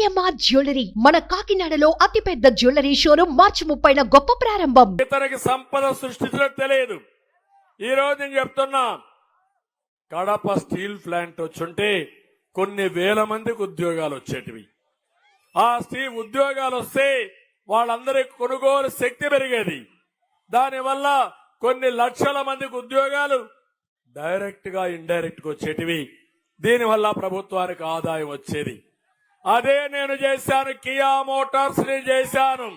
AMR jewellery? మన కాకినాడలో అతిపెద్ద జ్యువెలరీ షోరూమ్ మార్చి ముప్పైన గొప్ప ప్రారంభం. ఇతనికి సంపద సృష్టించడం తెలియదు. ఈ రోజు నేను చెప్తున్నా కడప స్టీల్ ప్లాంట్ వచ్చుంటే కొన్ని వేల మందికి ఉద్యోగాలు వచ్చేటివి. ఆ స్టీల్ ఉద్యోగాలు వస్తే వాళ్ళందరికి కొనుగోలు శక్తి పెరిగేది. దానివల్ల కొన్ని లక్షల మందికి ఉద్యోగాలు డైరెక్ట్గా ఇండైరెక్ట్గా వచ్చేటివి. దీనివల్ల ప్రభుత్వానికి ఆదాయం వచ్చేది. అదే నేను చేశాను. కియా మోటార్స్ని చేశాను.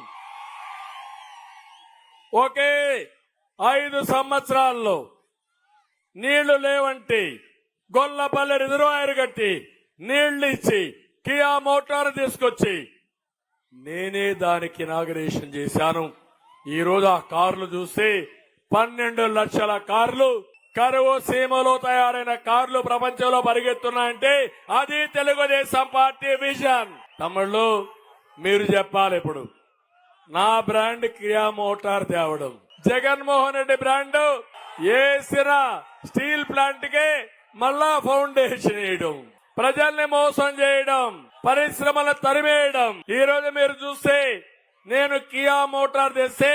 ఒకే ఐదు సంవత్సరాల్లో నీళ్ళు లేవంటే గొల్లపల్లి రిజర్వాయర్ కట్టి నీళ్ళు ఇచ్చి కియా మోటార్ తీసుకొచ్చి నేనే దానికి ఇనాగరేషన్ చేశాను. ఈరోజు ఆ కార్లు చూస్తే పన్నెండు లక్షల కార్లు కరువు సీమలో తయారైన కార్లు ప్రపంచంలో పరిగెత్తున్నాయంటే అది తెలుగుదేశం పార్టీ విజన్. తమ్ముళ్ళు మీరు చెప్పాలి ఇప్పుడు. నా బ్రాండ్ కియా మోటార్ తేవడం. జగన్మోహన్ రెడ్డి బ్రాండ్ వేసిన స్టీల్ ప్లాంట్కి మళ్ళా ఫౌండేషన్ వేయడం. ప్రజల్ని మోసం చేయడం పరిశ్రమలు తరిమేయడం. ఈ రోజు మీరు చూస్తే నేను కియా మోటార్ తెస్తే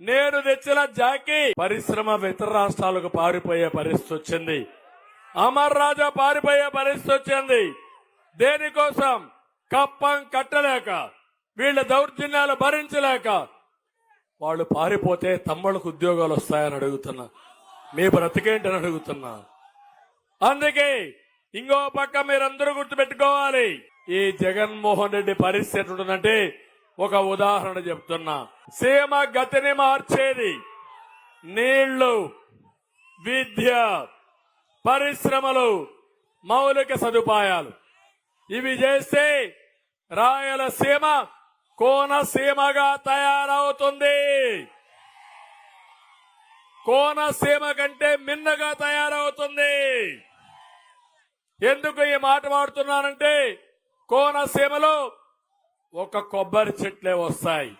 నేను తెచ్చిన జాకీ. పరిశ్రమ ఇతర రాష్ట్రాలకు పారిపోయే పరిస్థితి వచ్చింది. అమర్ రాజా పారిపోయే పరిస్థితి వచ్చింది. దేనికోసం? కప్పం కట్టలేక వీళ్ళ దౌర్జన్యాలు భరించలేక. వాళ్ళు పారిపోతే తమ్ముళ్ళకు ఉద్యోగాలు వస్తాయని అడుగుతున్నా. మీ బ్రతికేంటని అడుగుతున్నా. అందుకే ఇంకో పక్క మీరందరూ గుర్తుపెట్టుకోవాలి. ఈ జగన్మోహన్ రెడ్డి పరిస్థితి ఉంటుందంటే ఒక ఉదాహరణ చెప్తున్నా. సీమ గతిని మార్చేది నీళ్ళు విద్య పరిశ్రమలు మౌలిక సదుపాయాలు. ఇవి చేస్తే రాయలసీమ కోనసీమగా తయారవుతుంది. కోనసీమ కంటే మిన్నగా తయారవుతుంది. ఎందుకు ఈ మాట వాడుతున్నానంటే కోనసీమలో ఒక కొబ్బరి చెట్లే వస్తాయి.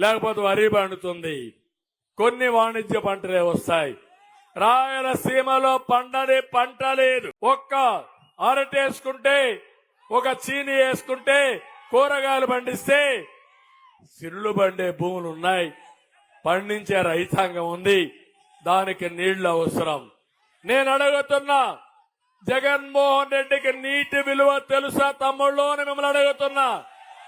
లేకపోతే వరి పండుతుంది. కొన్ని వాణిజ్య పంటలే వస్తాయి. రాయలసీమలో పండని పంట లేదు. ఒక్క అరటేసుకుంటే ఒక చీని వేసుకుంటే కూరగాయలు పండిస్తే సిరులు పండే భూములు ఉన్నాయి. పండించే రైతాంగం ఉంది. దానికి నీళ్ళు అవసరం. నేను అడుగుతున్నా జగన్మోహన్ రెడ్డికి నీటి విలువ తెలుసా తమ్ముళ్ళు అని మిమ్మల్ని అడుగుతున్నా.